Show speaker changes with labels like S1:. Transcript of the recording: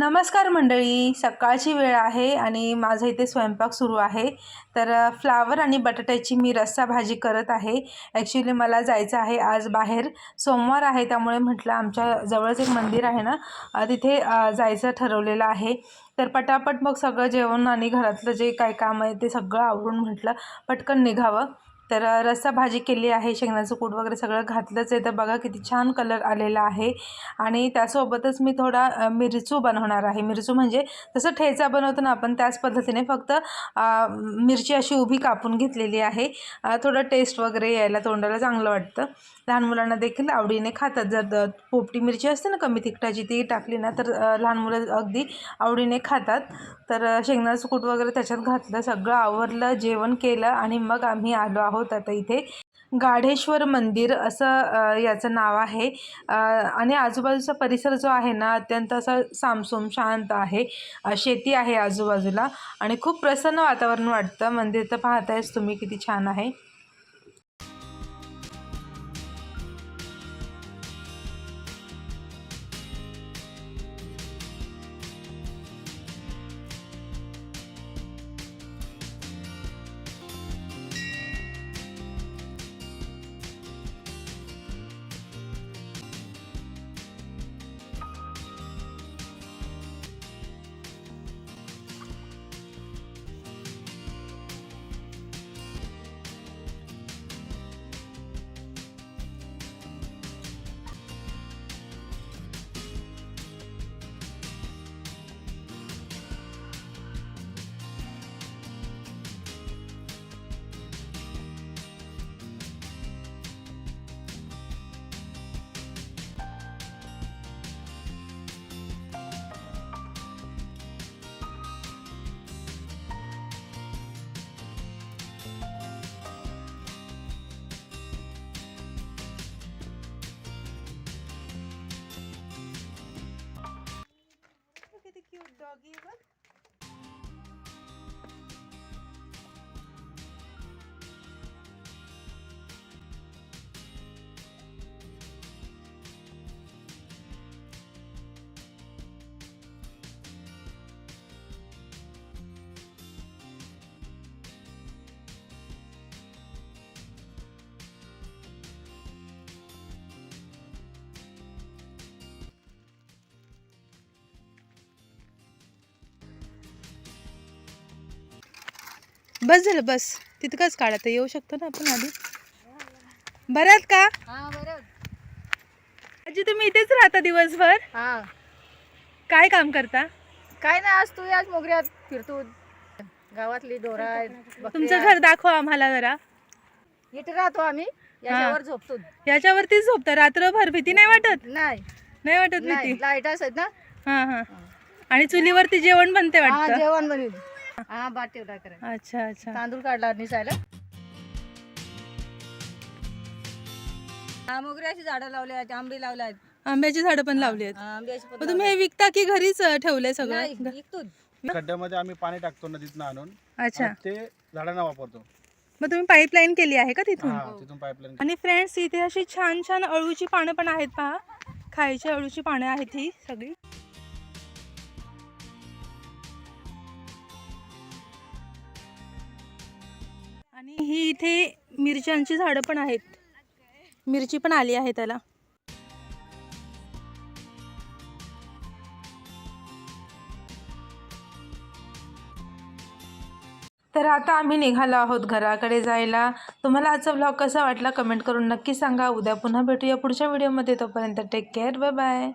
S1: नमस्कार मंडळी सकाळची वेळ आहे आणि माझं इथे स्वयंपाक सुरू आहे. तर फ्लावर आणि बटाट्याची मी रस्सा भाजी करत आहे. ॲक्च्युली मला जायचं आहे आज बाहेर. सोमवार आहे त्यामुळे म्हटलं आमच्या जवळच एक मंदिर आहे ना तिथे जायचं ठरवलेलं आहे. तर पटापट मग सगळं जेवण आणि घरातलं जे काय काम आहे ते सगळं आवरून म्हटलं पटकन निघावं. तर रस्सा भाजी केली आहे शेंगण्याचं कूट वगैरे सगळं घातलंच आहे. तर बघा किती छान कलर आलेला आहे. आणि त्यासोबतच मी थोडा मिरचू बनवणार आहे. मिरचू म्हणजे जसं ठेचा बनवतो ना आपण त्याच पद्धतीने फक्त मिरची अशी उभी कापून घेतलेली आहे. थोडं टेस्ट वगैरे यायला तोंडाला चांगलं वाटतं. लहान मुलांना देखील आवडीने खातात. जर पोपटी मिरची असते ना कमी तिखटाची ती टाकली ना तर लहान मुलं अगदी आवडीने खातात. तर अ, कूट वगैरे त्याच्यात घातलं सगळं आवरलं जेवण केलं आणि मग आम्ही आलो आहोत आता इथे गाढेश्वर मंदिर असं याचं नाव आहे. आणि आजूबाजूचा परिसर जो आहे ना अत्यंत असा सामसूम शांत आहे. शेती आहे आजूबाजूला. आणि खूप प्रसन्न वातावरण वाटतं. मंदिर तर पाहतायच तुम्ही किती छान आहे. क्यूट डॉगी बघ. बस झालं बस. तितकंच काढता येऊ शकतो ना आपण आधी. बऱ्यात का?
S2: हा
S1: आजी तुम्ही इथेच राहता दिवसभर?
S2: हा.
S1: काय काम करता?
S2: काय नाही आज तू आज मोगऱ्यात फिरतो गावातली डोरा आहेत
S1: तुमचं. घर दाखवा आम्हाला जरा.
S2: इथे राहतो आम्ही याच्यावर झोपतो.
S1: याच्यावरतीच झोपता? रात्रभर भीती नाही वाटत?
S2: नाही.
S1: नाही वाटत
S2: नाही
S1: भीती?
S2: लाइट असत ना.
S1: हा हा. आणि चुलीवरती जेवण बनते वाटतं?
S2: जेवण बनवली हा ठेवला
S1: अच्छा अच्छा.
S2: तांदूळ काढला निसायला. हा मोगऱ्याची झाडं लावली आहेत आंबे लावले आहेत.
S1: आंब्याची झाडं पण लावली आहेत.
S2: हा, आंब्याची पण
S1: मग तुम्ही हे विकता की घरीच अं, ठेवलंय. सगळं?
S2: नाही, विकतो.
S3: खड्ड्यामध्ये आम्ही पाणी टाकतो नदीतनं आणून.
S1: अच्छा.
S3: आणि ते झाडांना वापरतो.
S1: मग तुम्ही पाईपलाईन केली आहे का तिथून?
S3: हा तिथून पाईपलाईन
S1: आणि फ्रेंड्स इथे अशी छान छान अळूची पानं पण आहेत पहा. खायची अळूची पानं आहेत ही सगळी. आणि ही इथे मिरच्यांची झाडं पण आहेत. मिरची पण आली आहे त्याला. तर आता आम्ही निघालो आहोत घराकडे जायला. तुम्हाला आजचा ब्लॉग कसा वाटला? कमेंट करून नक्की सांगा. उद्या पुन्हा भेटूया पुढच्या व्हिडिओमध्ये तोपर्यंत टेक केअर बाय बाय